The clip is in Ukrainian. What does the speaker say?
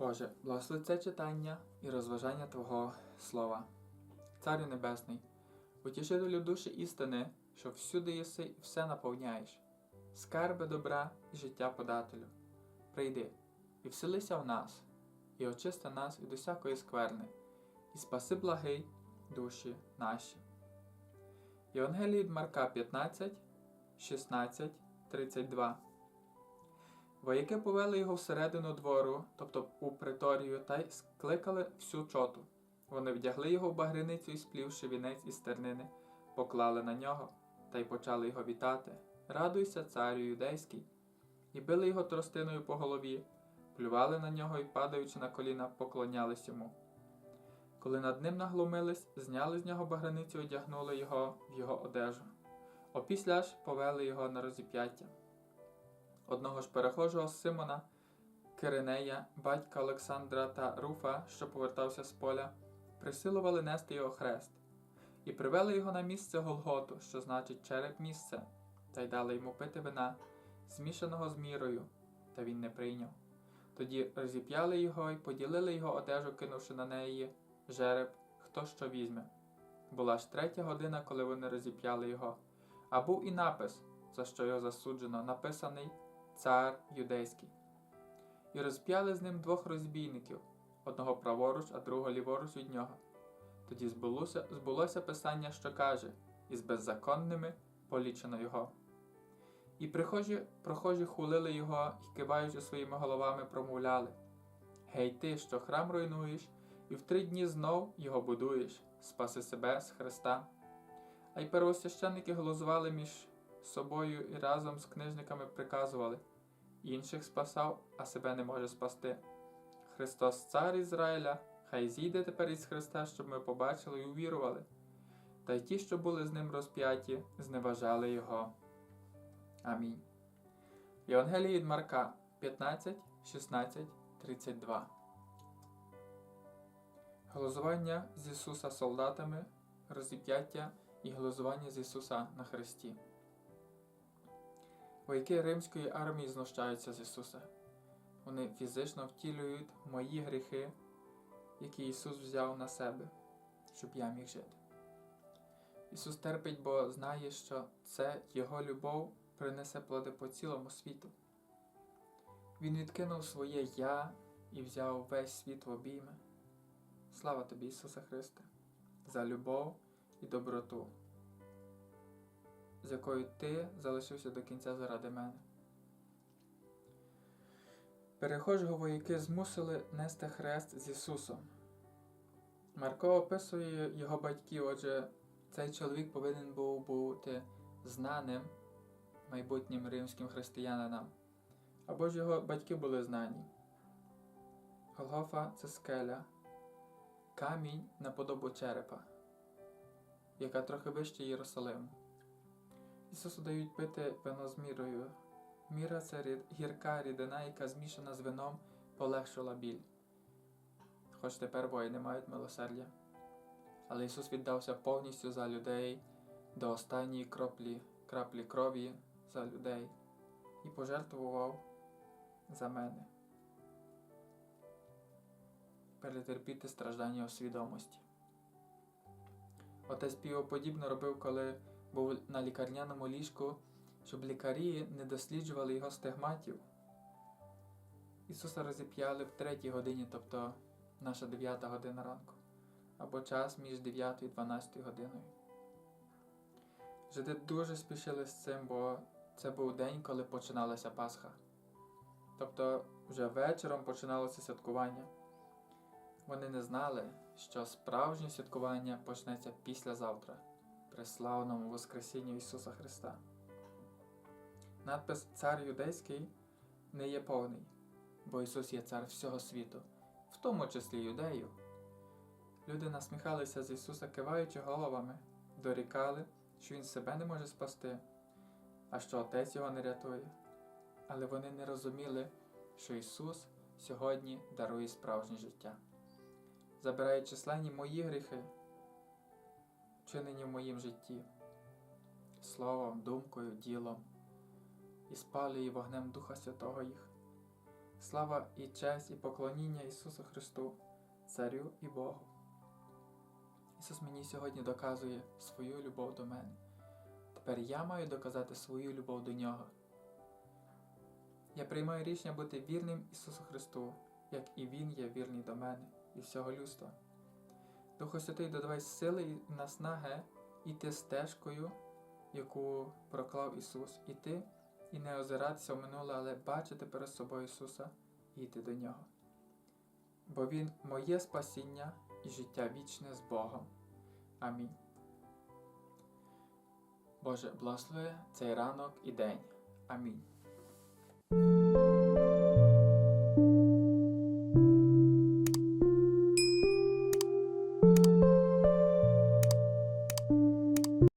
Боже, благослови це читання і розважання Твого Слова. Царю Небесний, утішителю душі істини, що всюди єси і все наповняєш, скарби добра і життя подателю. Прийди і вселися в нас, і очисти нас від усякої скверни, і спаси благий душі наші. Євангелії від Марка 15, 16, 32 Вояки повели його всередину двору, тобто у приторію, та й скликали всю чоту. Вони вдягли його в багриницю і сплівши вінець із тернини, поклали на нього та й почали його вітати. Радуйся, царю юдейський, і били його тростиною по голові, плювали на нього і, падаючи на коліна, поклонялись йому. Коли над ним наглумились, зняли з нього баграницю і одягнули його в його одежу. Опісля ж повели його на розіп'яття. Одного ж перехожого Симона, Киринея, батька Олександра та Руфа, що повертався з поля, присилували нести його хрест, і привели його на місце Голготу, що значить череп місце, та й дали йому пити вина, змішаного з мірою, та він не прийняв. Тоді розіп'яли його і поділили його одежу, кинувши на неї жереб, хто що візьме. Була ж третя година, коли вони розіп'яли його, а був і напис, за що його засуджено, написаний Цар Юдейський. І розп'яли з ним двох розбійників, одного праворуч, а другого ліворуч від нього. Тоді збулося, збулося писання, що каже, із беззаконними полічено його. І прихожі, прохожі хулили його і, киваючи своїми головами, промовляли Гей ти, що храм руйнуєш, і в три дні знов його будуєш, спаси себе з Христа. А й первосвященники голосували між собою і разом з книжниками приказували інших спасав, а себе не може спасти. Христос, Цар Ізраїля, хай зійде тепер із Христа, щоб ми побачили і увірували. Та й ті, що були з ним розп'яті, зневажали Його. Амінь. Євангелії від Марка 15, 16, 32 Глузування з Ісуса солдатами, розіп'яття і глузування з Ісуса на Христі. Вояки римської армії знущаються з Ісуса. Вони фізично втілюють мої гріхи, які Ісус взяв на себе, щоб я міг жити. Ісус терпить, бо знає, що це Його любов принесе плоди по цілому світу. Він відкинув своє Я і взяв весь світ в обійми. Слава тобі, Ісусе Христе, за любов і доброту, з якою Ти залишився до кінця заради мене. Перехожого вояки змусили нести хрест з Ісусом. Марко описує його батьків, отже, цей чоловік повинен був бути знаним майбутнім римським християнином, або ж його батьки були знані. Голгофа це скеля, камінь на подобу черепа, яка трохи вище Єрусалиму. Ісусу дають пити вино з мірою. Міра це гірка рідина, яка змішана з вином полегшила біль. Хоч тепер воїни мають милосердя. Але Ісус віддався повністю за людей до останньої краплі, краплі крові за людей і пожертвував за мене. Перетерпіти страждання у свідомості. Отець Піо подібно робив, коли був на лікарняному ліжку, щоб лікарі не досліджували його стигматів. Ісуса розіп'яли в третій годині, тобто наша дев'ята година ранку, або час між 9 і 12 годиною. Жиди дуже спішили з цим, бо це був день, коли починалася Пасха. Тобто вже вечором починалося святкування. Вони не знали, що справжнє святкування почнеться післязавтра, при славному Воскресінні Ісуса Христа. Надпис Цар Юдейський не є повний, бо Ісус є цар всього світу, в тому числі юдеїв. Люди насміхалися з Ісуса, киваючи головами, дорікали, що Він себе не може спасти, а що Отець його не рятує. Але вони не розуміли, що Ісус сьогодні дарує справжнє життя, забирає численні мої гріхи, вчинені в моїм житті, словом, думкою, ділом і спалює вогнем Духа Святого їх. Слава і честь, і поклоніння Ісусу Христу, Царю і Богу. Ісус мені сьогодні доказує свою любов до мене. Тепер я маю доказати свою любов до Нього. Я приймаю рішення бути вірним Ісусу Христу, як і Він є вірний до мене і всього людства. Духу Святий, додавай сили і наснаги іти стежкою, яку проклав Ісус, іти і не озиратися в минуле, але бачити перед собою Ісуса і йти до Нього. Бо Він моє спасіння і життя вічне з Богом. Амінь. Боже, благослови цей ранок і день. Амінь.